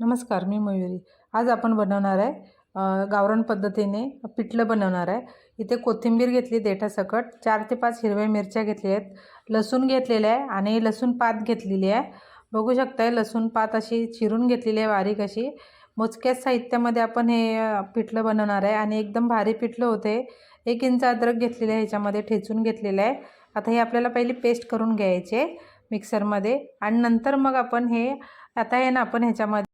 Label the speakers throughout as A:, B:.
A: नमस्कार मी मयुरी. आज आपण बनवणार आहे गावरण पद्धतीने पिठलं बनवणार आहे. इथे कोथिंबीर घेतली देठासकट. चार ते पाच हिरव्या मिरच्या घेतल्या आहेत. लसूण घेतलेलं आहे आणि लसूण पात घेतलेली आहे. बघू शकताय लसूण पात अशी चिरून घेतलेली आहे बारीक अशी. मोजक्याच साहित्यामध्ये आपण हे पिठलं बनवणार आहे आणि एकदम भारी पिठलं होते. एक इंच अद्रक घेतलेलं आहे ह्याच्यामध्ये ठेचून घेतलेलं आहे. आता हे आपल्याला पहिली पेस्ट करून घ्यायचे मिक्सरमध्ये आणि नंतर मग आपण हे आता हे ना आपण ह्याच्यामध्ये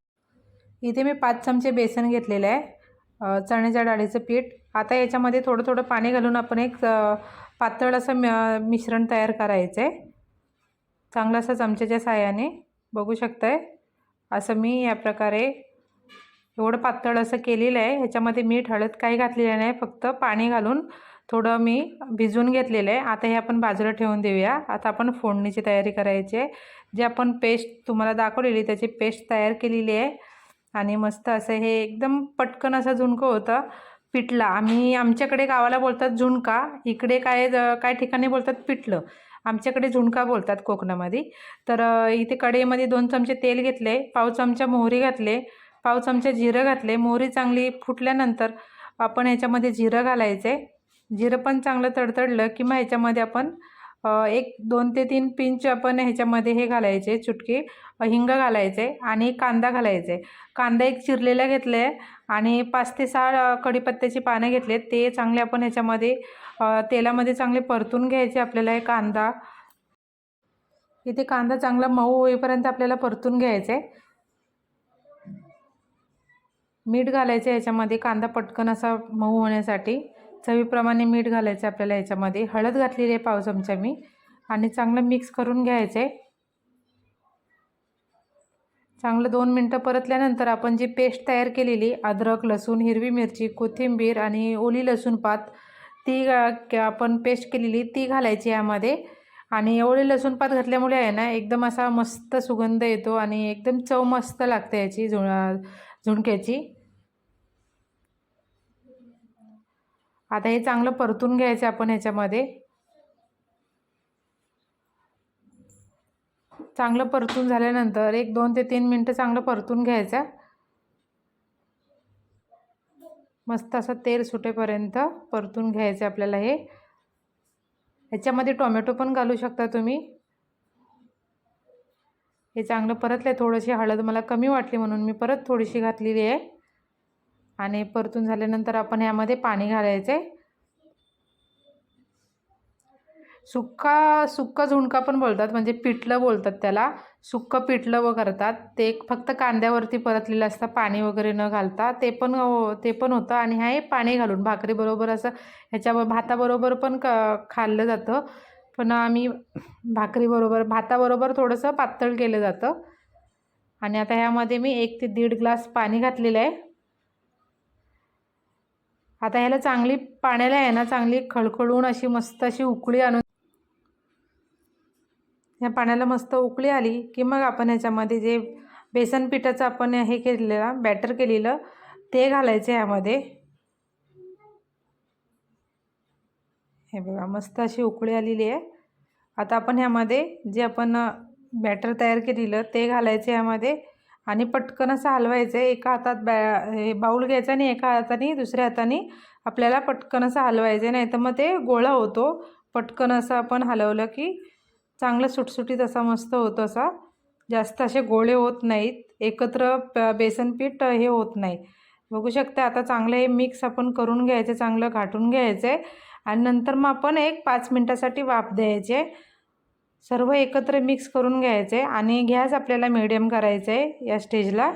A: इथे मी पाच चमचे बेसन घेतलेलं आहे चण्याच्या डाळीचं पीठ. आता याच्यामध्ये थोडं थोडं पाणी घालून आपण एक पातळ असं म मिश्रण तयार करायचं आहे चांगलं असं चमच्याच्या साह्याने. बघू शकताय? असं मी या प्रकारे एवढं पातळ असं केलेलं आहे. ह्याच्यामध्ये मीठ हळद काही घातलेलं नाही. फक्त पाणी घालून थोडं मी भिजवून घेतलेलं आहे. आता हे आपण बाजूला ठेवून देऊया. आता आपण फोडणीची तयारी करायची आहे. जे आपण पेस्ट तुम्हाला दाखवलेली त्याची पेस्ट तयार केलेली आहे. आणि मस्त असं हे एकदम पटकन असं झुणकं होतं पिठला आम्ही आमच्याकडे गावाला बोलतात झुणका इकडे काय काय ठिकाणी बोलतात पिठलं आमच्याकडे झुणका बोलतात कोकणामध्ये. तर इथे कढईमध्ये दोन चमचे तेल घेतले पाव चमचा मोहरी घातले पाव चमचा जिरं घातले. मोहरी चांगली फुटल्यानंतर आपण ह्याच्यामध्ये जिरं घालायचे. जिरं पण चांगलं तडतडलं की मग ह्याच्यामध्ये आपण एक दोन ते तीन पिंच आपण ह्याच्यामध्ये हे घालायचे चुटकी हिंग घालायचे आणि कांदा घालायचे. कांदा एक चिरलेला घेतले आहे आणि पाच ते सहा कढीपत्त्याची पानं घेतले ते चांगले आपण ह्याच्यामध्ये तेलामध्ये चांगले परतून घ्यायचे आपल्याला हे कांदा. इथे कांदा चांगला मऊ होईपर्यंत आपल्याला परतून घ्यायचे. आहे मीठ घालायचं याच्यामध्ये कांदा पटकन असा मऊ होण्यासाठी. चवीप्रमाणे मीठ घालायचं आपल्याला याच्यामध्ये. हळद घातलेली आहे पाव चमचा मी. आणि चांगलं मिक्स करून घ्यायचं आहे. चांगलं दोन मिनटं परतल्यानंतर आपण जी पेस्ट तयार केलेली अद्रक लसूण हिरवी मिरची कोथिंबीर आणि ओली लसूण पात ती आपण पेस्ट केलेली ती घालायची यामध्ये. आणि एवढी लसूण पात घातल्यामुळे आहे ना एकदम असा मस्त सुगंध येतो आणि एकदम चव मस्त लागते याची झुण झुणक्याची. आता हे चांगलं परतून घ्यायचं आपण ह्याच्यामध्ये. चांगलं परतून झाल्यानंतर एक दोन ते तीन मिनटं चांगलं परतून घ्यायचं. मस्त असं तेल सुटेपर्यंत परतून घ्यायचं आपल्याला हे. ह्याच्यामध्ये टोमॅटो पण घालू शकता तुम्ही. हे चांगलं परतलं आहे थोडीशी हळद मला कमी वाटली म्हणून मी परत थोडीशी घातलेली आहे. आणि परतून झाल्यानंतर आपण यामध्ये पाणी घालायचं. आहे सुक्का सुक्का झुणका पण बोलतात म्हणजे पिठलं बोलतात त्याला. सुक्कं पिठलं व करतात. ते फक्त कांद्यावरती परतलेलं असतं पाणी वगैरे न घालता. ते पण हो- ते पण होतं आणि हे पाणी घालून भाकरीबरोबर असं ह्याच्यावर भाताबरोबर पण क खाल्लं जातं. पण आम्ही भाकरीबरोबर भाताबरोबर थोडंसं पातळ केलं जातं. आणि आता ह्यामध्ये मी एक ते दीड ग्लास पाणी घातलेलं आहे. आता ह्याला चांगली पाण्याला आहे ना चांगली खळखळून अशी मस्त अशी उकळी आणून ह्या पाण्याला मस्त उकळी आली की मग आपण ह्याच्यामध्ये जे बेसन पिठाचं आपण हे केलेलं बॅटर केलेलं ते घालायचं ह्यामध्ये. हे बघा मस्त अशी उकळी आलेली आहे. आता आपण ह्यामध्ये जे आपण बॅटर तयार केलेलं ते घालायचं ह्यामध्ये. आणि पटकन असं हलवायचं आहे एका हातात बॅ हे बाऊल घ्यायचा आणि एका हाताने दुसऱ्या हाताने आपल्याला पटकन असं हलवायचं. आहे नाही तर मग ते गोळा होतो. पटकन असं आपण हलवलं की चांगलं सुटसुटीत असा मस्त होतो असा. जास्त असे गोळे होत नाहीत. एकत्र प बेसन पीठ हे होत नाही. बघू शकता आता चांगलं हे मिक्स आपण करून घ्यायचं चांगलं घाटून घ्यायचं आहे. आणि नंतर मग आपण एक पाच मिनटासाठी वाफ द्यायचे सर्व एकत्र मिक्स करून घ्यायचे आणि गॅस आपल्याला मिडियम करायचं आहे या स्टेजला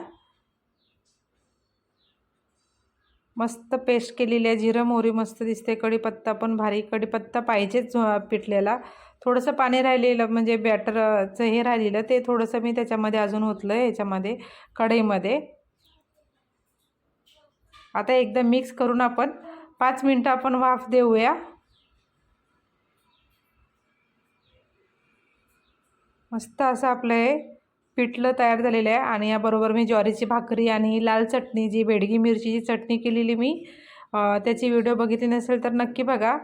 A: मस्त पेस्ट केलेली आहे जिरं मोहरी मस्त दिसते कढीपत्ता पण भारी कढीपत्ता पाहिजेच पिठलेला. थोडंसं पाणी राहिलेलं म्हणजे बॅटरचं हे राहिलेलं ते थोडंसं मी त्याच्यामध्ये अजून ओतलं आहे ह्याच्यामध्ये कढईमध्ये. आता एकदा मिक्स करून आपण पाच मिनटं आपण वाफ देऊया. मस्त असं आपलं हे पिठलं तयार झालेलं आहे. आणि याबरोबर मी ज्वारीची भाकरी आणि लाल चटणी जी बेडगी मिरचीची चटणी केलेली मी त्याची व्हिडिओ बघितली नसेल तर नक्की बघा.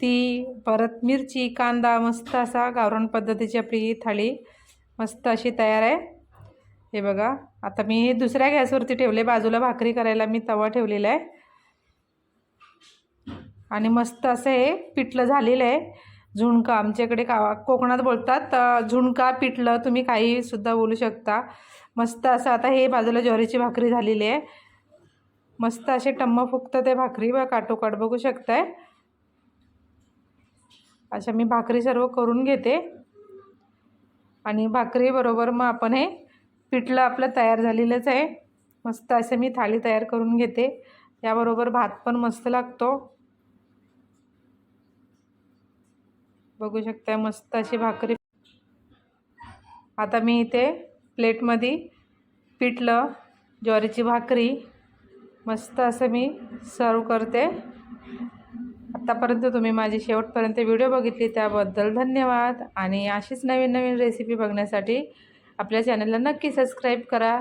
A: ती परत मिरची कांदा मस्त असा गावरान पद्धतीची आपली थाळी मस्त अशी तयार आहे. हे बघा आता मी दुसऱ्या गॅसवरती ठेवले बाजूला भाकरी करायला मी तवा ठेवलेला आहे. आणि मस्त असं हे पिठलं झालेलं आहे. झुणका आमच्याकडे का कोकणात बोलतात. झुणका पिठलं तुम्ही काही सुद्धा बोलू शकता. मस्त असं आता हे बाजूला ज्वारीची भाकरी झालेली आहे. मस्त असे टम्म फुगतं ते भाकरी व काटोकाट बघू शकताय. अशा मी भाकरी सर्व करून घेते. आणि भाकरीबरोबर मग आपण हे पिठलं आपलं तयार झालेलंच आहे. मस्त असं मी थाळी तयार करून घेते. याबरोबर भात पण मस्त लागतो. बघू शकता मस्त अशी भाकरी. आता मी इथे प्लेटमध्ये पिठलं ज्वारीची भाकरी मस्त असं मी सर्व करते. आत्तापर्यंत तुम्ही माझी शेवटपर्यंत व्हिडिओ बघितली त्याबद्दल धन्यवाद. आणि अशीच नवीन नवीन रेसिपी बघण्यासाठी आपल्या चॅनलला नक्की सबस्क्राईब करा.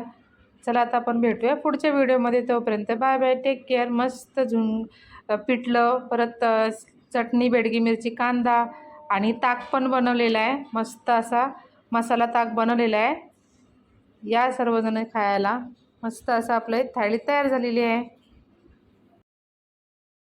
A: चला आता आपण भेटूया पुढच्या व्हिडिओमध्ये. तोपर्यंत बाय बाय टेक केअर. मस्त झुंग पिठलं परत चटणी बेडगी मिरची कांदा आणि ताक पण बनवलेला आहे. मस्त असा मसाला ताक बनवलेला आहे. या सर्वजण खायला मस्त असं आपलं थाळी तयार झालेली आहे.